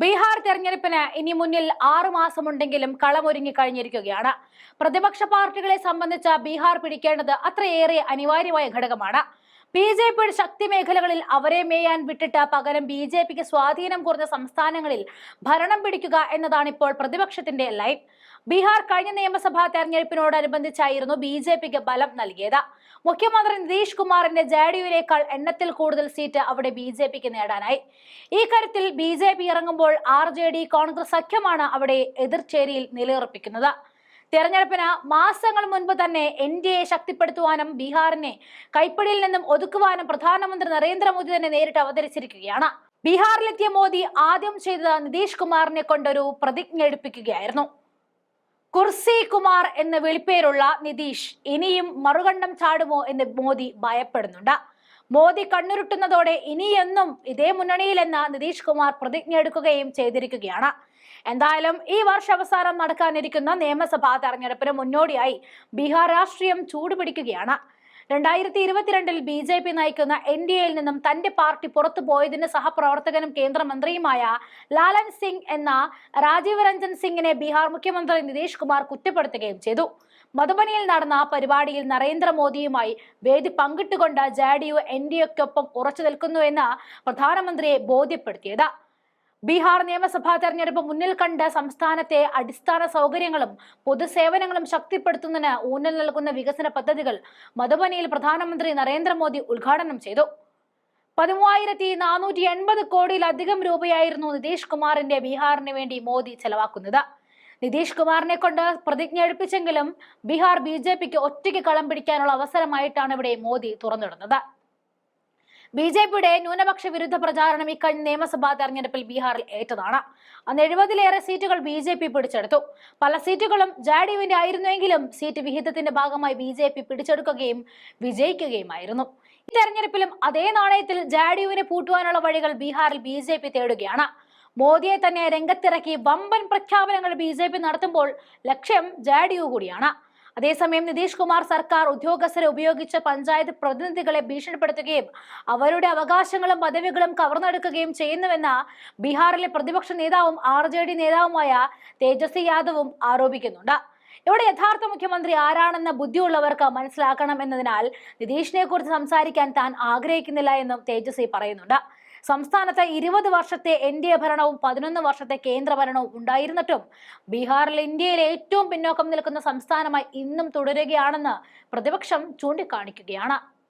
ബീഹാർ തെരഞ്ഞെടുപ്പിന് ഇനി മുന്നിൽ ആറു മാസമുണ്ടെങ്കിലും കളമൊരുങ്ങി കഴിഞ്ഞിരിക്കുകയാണ്. പ്രതിപക്ഷ പാർട്ടികളെ സംബന്ധിച്ച ബീഹാർ പിടിക്കേണ്ടത് അത്രയേറെ അനിവാര്യമായ ഘടകമാണ്. ബി ജെ പിയുടെ ശക്തി മേഖലകളിൽ അവരെ മേയാൻ വിട്ടിട്ട് പകരം ബി ജെ പിക്ക് സ്വാധീനം കുറഞ്ഞ സംസ്ഥാനങ്ങളിൽ ഭരണം പിടിക്കുക എന്നതാണ് ഇപ്പോൾ പ്രതിപക്ഷത്തിന്റെ ലൈൻ. ബീഹാർ കഴിഞ്ഞ നിയമസഭാ തെരഞ്ഞെടുപ്പിനോടനുബന്ധിച്ചായിരുന്നു ബി ജെ പിക്ക് ബലം നൽകിയത്. മുഖ്യമന്ത്രി നിതീഷ് കുമാറിന്റെ ജെ ഡി യുവിനേക്കാൾ എണ്ണത്തിൽ കൂടുതൽ സീറ്റ് അവിടെ ബി ജെ പിക്ക് നേടാനായി. ഈ കാര്യത്തിൽ ബി ജെ പി ഇറങ്ങുമ്പോൾ ആർ ജെ ഡി കോൺഗ്രസ് സഖ്യമാണ് അവിടെ എതിർചേരിയിൽ നിലയുറപ്പിക്കുന്നത്. തെരഞ്ഞെടുപ്പിന് മാസങ്ങൾ മുൻപ് തന്നെ എൻ ഡി എ ശക്തിപ്പെടുത്തുവാനും ബീഹാറിനെ കൈപ്പിടിയിൽ നിന്നും ഒതുക്കുവാനും പ്രധാനമന്ത്രി നരേന്ദ്രമോദി തന്നെ നേരിട്ട് അവതരിച്ചിരിക്കുകയാണ്. ബീഹാറിലെത്തിയ മോദി ആദ്യം ചെയ്തത് നിതീഷ് കുമാറിനെ കൊണ്ടൊരു പ്രതിജ്ഞ എടുപ്പിക്കുകയായിരുന്നു. കുർസി കുമാർ എന്ന വിളിപ്പേരുള്ള നിതീഷ് ഇനിയും മറുകണ്ഠം ചാടുമോ എന്ന് മോദി ഭയപ്പെടുന്നുണ്ട്. മോദി കണ്ണുരുട്ടുന്നതോടെ ഇനിയെന്നും ഇതേ മുന്നണിയിലെന്ന് നിതീഷ് കുമാർ പ്രതിജ്ഞ എടുക്കുകയും ചെയ്തിരിക്കുകയാണ്. എന്തായാലും ഈ വർഷാവസാനം നടക്കാനിരിക്കുന്ന നിയമസഭാ തെരഞ്ഞെടുപ്പിന് മുന്നോടിയായി ബീഹാർ രാഷ്ട്രീയം ചൂടുപിടിക്കുകയാണ്. രണ്ടായിരത്തി ഇരുപത്തിരണ്ടിൽ ബി ജെ പി നയിക്കുന്ന എൻ ഡി എയിൽ നിന്നും തന്റെ പാർട്ടി പുറത്തു പോയതിന് സഹപ്രവർത്തകനും കേന്ദ്രമന്ത്രിയുമായ ലാലൻ സിംഗ് എന്ന രാജീവ് രഞ്ജൻ സിംഗിനെ ബീഹാർ മുഖ്യമന്ത്രി നിതീഷ് കുമാർ കുറ്റപ്പെടുത്തുകയും ചെയ്തു. മധുബനിയിൽ നടന്ന പരിപാടിയിൽ നരേന്ദ്രമോദിയുമായി വേദി പങ്കിട്ടുകൊണ്ട് J D U N D എക്കൊപ്പം ഉറച്ചു നിൽക്കുന്നുവെന്ന് പ്രധാനമന്ത്രിയെ ബോധ്യപ്പെടുത്തിയത്. ബീഹാർ നിയമസഭാ തെരഞ്ഞെടുപ്പ് മുന്നിൽ കണ്ട് സംസ്ഥാനത്തെ അടിസ്ഥാന സൗകര്യങ്ങളും പൊതുസേവനങ്ങളും ശക്തിപ്പെടുത്തുന്നതിന് ഊന്നൽ നൽകുന്ന വികസന പദ്ധതികൾ മധുബനിയിൽ പ്രധാനമന്ത്രി നരേന്ദ്രമോദി ഉദ്ഘാടനം ചെയ്തു. പതിമൂവായിരത്തി നാനൂറ്റി എൺപത് കോടിയിലധികം രൂപയായിരുന്നു നിതീഷ് കുമാറിന്റെ ബീഹാറിന് വേണ്ടി മോദി ചെലവാക്കുന്നത്. നിതീഷ് കുമാറിനെ കൊണ്ട് പ്രതിജ്ഞ എടുപ്പിച്ചെങ്കിലും ബീഹാർ ബി ജെ പിക്ക് ഒറ്റയ്ക്ക് കളം പിടിക്കാനുള്ള അവസരമായിട്ടാണ് ഇവിടെ മോദി തുറന്നിടുന്നത്. ബി ജെ പിയുടെ ന്യൂനപക്ഷ വിരുദ്ധ പ്രചാരണം ഇക്കഴിഞ്ഞ നിയമസഭാ തെരഞ്ഞെടുപ്പിൽ ബീഹാറിൽ ഏറ്റതാണ്. അന്ന് എഴുപതിലേറെ സീറ്റുകൾ ബി ജെ പി പിടിച്ചെടുത്തു. പല സീറ്റുകളും ജെ ഡി യുവിന്റെ ആയിരുന്നുവെങ്കിലും സീറ്റ് വിഹിതത്തിന്റെ ഭാഗമായി ബി ജെ പി പിടിച്ചെടുക്കുകയും വിജയിക്കുകയുമായിരുന്നു. ഈ തെരഞ്ഞെടുപ്പിലും അതേ നാണയത്തിൽ ജെ ഡി യുവിനെ പൂട്ടുവാനുള്ള വഴികൾ ബീഹാറിൽ ബി ജെ പി തേടുകയാണ്. മോദിയെ തന്നെ രംഗത്തിറക്കി വമ്പൻ പ്രഖ്യാപനങ്ങൾ ബി ജെ പി നടത്തുമ്പോൾ ലക്ഷ്യം ജെ ഡി യു കൂടിയാണ്. അതേസമയം നിതീഷ് കുമാർ സർക്കാർ ഉദ്യോഗസ്ഥരെ ഉപയോഗിച്ച് പഞ്ചായത്ത് പ്രതിനിധികളെ ഭീഷണിപ്പെടുത്തുകയും അവരുടെ അവകാശങ്ങളും പദവികളും കവർന്നെടുക്കുകയും ചെയ്യുന്നുവെന്ന് ബീഹാറിലെ പ്രതിപക്ഷ നേതാവും ആർ ജെ ഡി നേതാവുമായ തേജസ്വി യാദവും ആരോപിക്കുന്നുണ്ട്. ഇവിടെ യഥാർത്ഥ മുഖ്യമന്ത്രി ആരാണെന്ന ബുദ്ധിയുള്ളവർക്ക് മനസ്സിലാക്കണം എന്നതിനാൽ നിതീഷിനെ കുറിച്ച് സംസാരിക്കാൻ താൻ ആഗ്രഹിക്കുന്നില്ല എന്നും തേജസ്വി പറയുന്നുണ്ട്. സംസ്ഥാനത്ത് ഇരുപത് വർഷത്തെ എൻ ഡി എ ഭരണവും പതിനൊന്ന് വർഷത്തെ കേന്ദ്ര ഭരണവും ഉണ്ടായിരുന്നിട്ടും ബീഹാറിൽ ഇന്ത്യയിൽ ഏറ്റവും പിന്നോക്കം നിൽക്കുന്ന സംസ്ഥാനമായി ഇന്നും തുടരുകയാണെന്ന് പ്രതിപക്ഷം ചൂണ്ടിക്കാണിക്കുകയാണ്.